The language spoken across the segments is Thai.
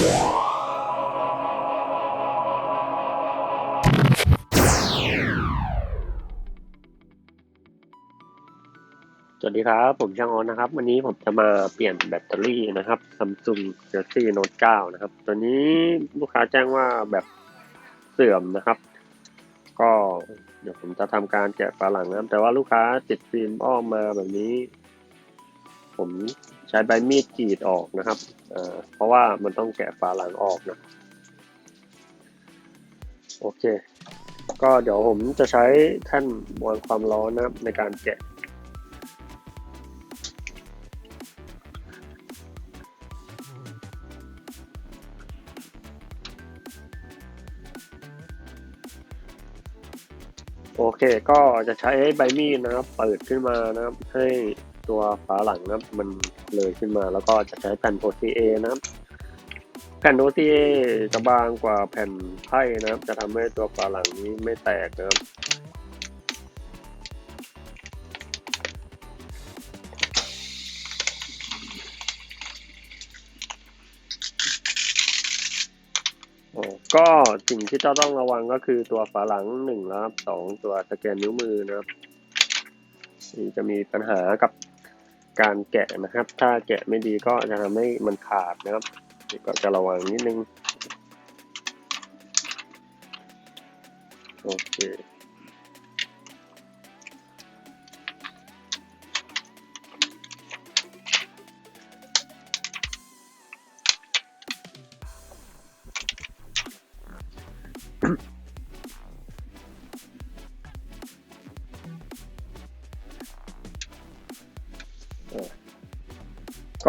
สวัสดีครับ ผมช่างออนนะครับ วันนี้ผมจะมาเปลี่ยนแบตเตอรี่นะครับ Samsung Galaxy Note 9 นะครับ ตัวนี้ลูกค้าแจ้งว่าแบบเสื่อมนะครับ ก็เดี๋ยวผมจะทำการแกะฝาหลังนะครับ แต่ว่าลูกค้าติดฟิล์มอ้อมมาแบบนี้ ผม ใช้ใบมีดกรีดออกนะครับเเพราะว่ามันต้องแกะฝาหลังออกนะโอเค ก็เดี๋ยวผมจะใช้แท่นมวลความร้อนนะครับในการแกะโอเค ก็จะใช้ใบมีดนะครับ เปิดขึ้นมานะครับ ให้ ตัวฝาหลังนะครับมันเลยขึ้นมาแล้วก็จะใช้แผ่น OCA นะครับแผ่น OCA จะบางกว่าแผ่นไพ่นะครับ จะทำให้ตัวฝาหลังนี้ไม่แตกนะครับโอ้ก็สิ่งที่เจ้าต้องระวังก็คือตัวฝาหลังหนึ่งนะครับสองตัวสแกนนิ้วมือนะครับนี่จะมีปัญหากับ การแกะนะครับ ถ้าแกะไม่ดีก็จะทำให้มันขาดนะครับก็จะระวังนิดนึงโอเค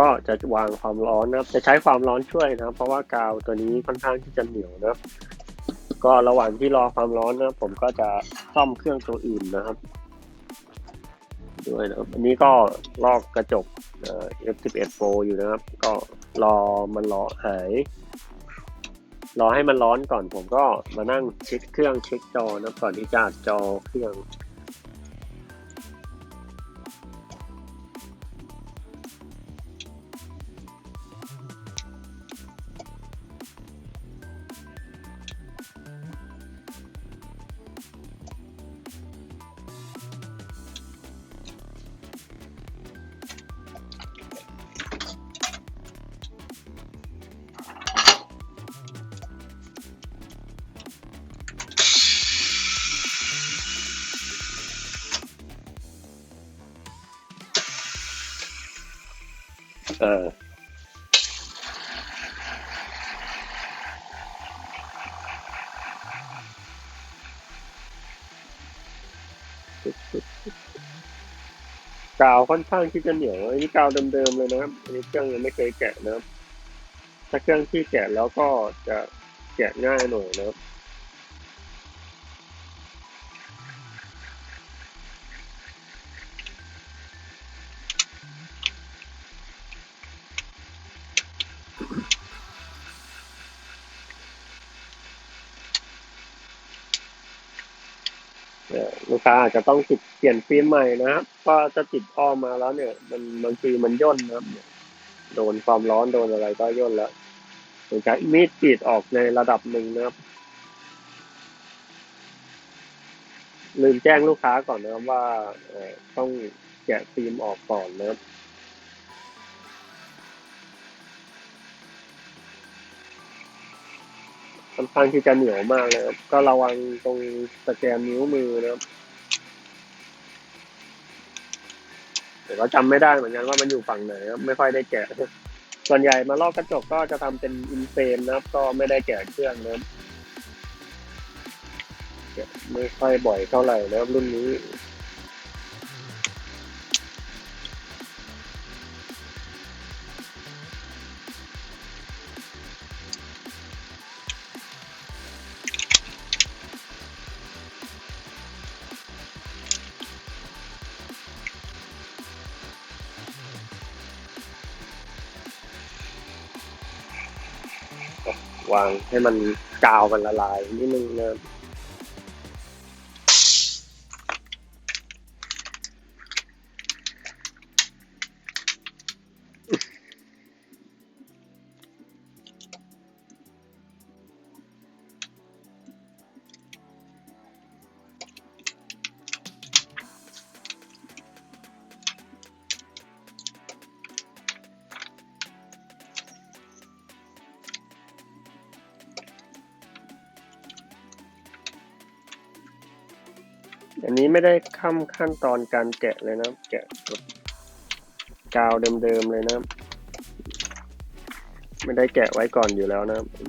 ก็จะวางความร้อนนะครับ จะใช้ความร้อนช่วยนะ เพราะว่ากาวตัวนี้ค่อนข้างที่จะเหนียวนะ ก็ระหว่างที่รอความร้อนนะ ผมก็จะซ่อมเครื่องตัวอื่นนะครับ ด้วยนะครับ อันนี้ก็ลอกกระจกเอ่อ F11 Pro อยู่นะครับ ก็รอมันรอหายรอให้มันร้อนก่อนผมก็มานั่งเช็คเครื่องเช็คจอนะก่อนที่จะอัดจอเครื่อง เออ กาวค่อนข้างที่จะเหนียวอันนี้กาวเดิมๆเลยนะครับ อันนี้เครื่องยังไม่เคยแกะนะครับ ถ้าเครื่องที่แกะแล้วก็จะแกะง่ายหน่อยนะครับ ลูกค้าอาจจะต้องติดเปลี่ยนฟิล์มใหม่นะครับก็จะติดอ้อมมาแล้วเนี่ย มันบางทีมันย่นนะครับโดนความร้อนโดนอะไรก็ย่นแล้วผมใช้มีดกรีดออกในระดับหนึ่งนะครับ ลืมแจ้งลูกค้าก่อนนะครับว่าต้องแกะฟิล์มออกก่อนนะครับ ค่อนข้างที่จะเหนียวมากเลยครับ ก็ระวังตรงสแกนนิ้วมือนะครับแต่ก็จำไม่ได้เหมือนกันว่ามันอยู่ฝั่งไหนครับไม่ค่อยได้แกะ ส่วนใหญ่มาลอกกระจกก็จะทำเป็นอินเฟรมนะครับ ก็ไม่ได้แกะเครื่องนะครับแกะไม่ค่อยบ่อยเท่าไหร่นะครับรุ่นนี้ วางให้มันกาวมันละลายนิดนึงนะครับ อันนี้ไม่ได้ข้ามขั้นตอนการแกะเลยนะแกะแบบกาวเดิมๆเลยนะ ไม่ได้แกะไว้ก่อนอยู่แล้วนะอัน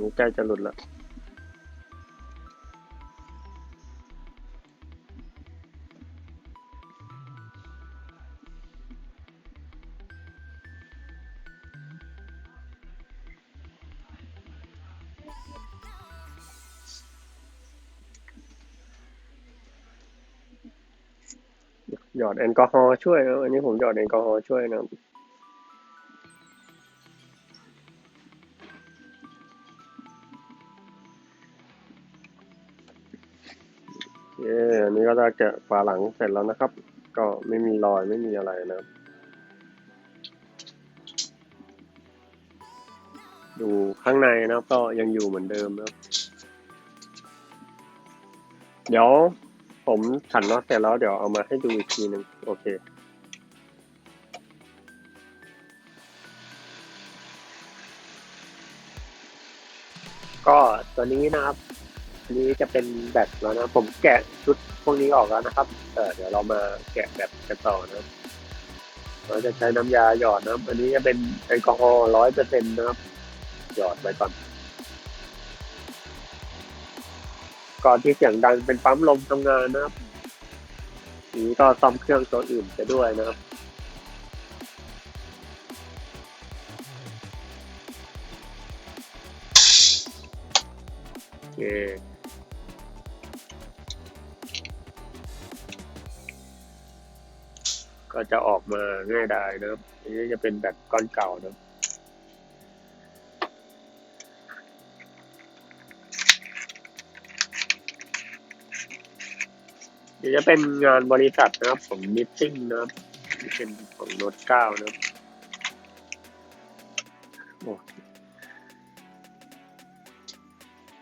นี้ใกล้จะหลุดแล้วหยอดแอลกอฮอล์ช่วยนะอันนี้ผมหยอดแอลกอฮอล์ช่วยนะ ก็จะแกะฝาหลังเสร็จแล้วนะครับ ก็ไม่มีรอยไม่มีอะไรนะครับ ดูข้างในนะครับ ก็ยังอยู่เหมือนเดิมนะครับ เดี๋ยวผมขันน็อตเสร็จแล้วเดี๋ยวเอามาให้ดูอีกทีหนึ่งโอเคก็ตัวนี้นะครับ นนี้จะเป็นแบตแล้วนะ ผมแกะชุดพวกนี้ออกแล้วนะครับ เออเดี๋ยวเรามาแกะแบตกันต่อนะเราจะใช้น้ำยาหยอดนะอันนี้จะเป็นแอลกอฮอล์ร้อยเปอร์เซ็นต์นะครับ หยอดไปก่อนก่อนที่เสียงดังเป็นปั๊มลมทำงานนะครับอันนี้ก็ซ่อมเครื่องตัวอื่นไปด้วยนะครับโอเค ก็จะออกมาง่ายได้นะครับอันนี้จะเป็นแบบก้อนเก่านะเดี๋ยวจะเป็นงานบริษัทนะครับของมิทติ้งนะครับที่เป็นของโน้ตเก้านะครับโอ้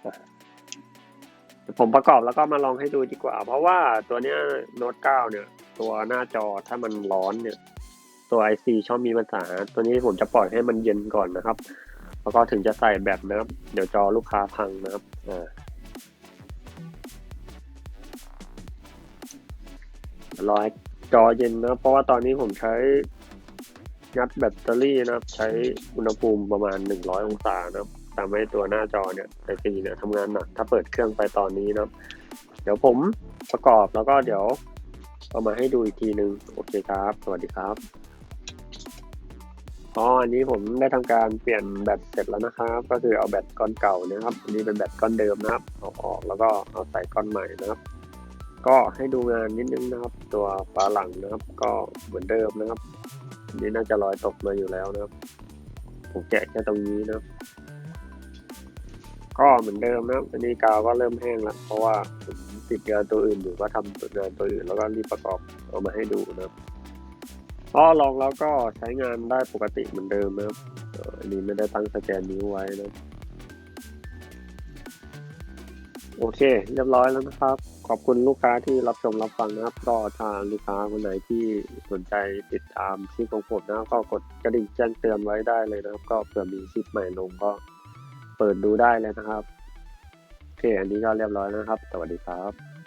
อะเดี๋ยวผมประกอบแล้วก็มาลองให้ดูดีกว่า เพราะว่าตัวเนี้ยโน้ตเก้าเนี่ย ตัวหน้าจอถ้ามันร้อนเนี่ย ตัว IC ชอบมีปัญหา ตัวนี้ผมจะปล่อยให้มันเย็นก่อนนะครับ แล้วก็ถึงจะใส่แบตนะครับ เดี๋ยวจอลูกค้าพังนะครับอ่ารอให้จอเย็นนะ เพราะว่าตอนนี้ผมใช้งัดแบตเตอรี่นะครับ ใช้อุณหภูมิประมาณ 100 องศานะครับทำให้ตัวหน้าจอเนี่ยไอซีเนี่ยทำงานหนักถ้าเปิดเครื่องไปตอนนี้นะครับ เดี๋ยวผมประกอบแล้วก็เดี๋ยว เอามาให้ดูอีกทีหนึ่งโอเคครับ สวัสดีครับอ๋ออันนี้ผมได้ทำการเปลี่ยนแบตเสร็จแล้วนะครับ ก็คือเอาแบตก้อนเก่านะครับอันนี้เป็นแบตก้อนเดิมนะครับเอาออกแล้วก็เอาใส่ก้อนใหม่นะครับ ก็ให้ดูงานนิดนึงนะครับ ตัวฝาหลังนะครับ ก็เหมือนเดิมนะครับอันนี้น่าจะรอยตกมาอยู่แล้วนะครับผมแกะแค่ตรงนี้นะครับก็เหมือนเดิมนะครับอันนี้กาวก็เริ่มแห้งแล้วเพราะว่าผม ติดงานตัวอื่นหรือว่าทำงานตัวอื่น แล้วก็รีบประกอบออกมาให้ดูนะครับพอลองแล้วก็ใช้งานได้ปกติเหมือนเดิมนะครับอันนี้ไม่ได้ตั้งสแกนนิ้วไว้นะโอเค เรียบร้อยแล้วนะครับ ขอบคุณลูกค้าที่รับชมรับฟังนะครับ ก็ทางลูกค้าคนไหนที่สนใจติดตามคลิปของผมนะก็กดกระดิ่งแจ้งเตือนไว้ได้เลยนะครับ ก็เผื่อมีคลิปใหม่ลงก็เปิดดูได้เลยนะครับ เค อันนี้ก็เรียบร้อยแล้วนะครับ สวัสดีครับ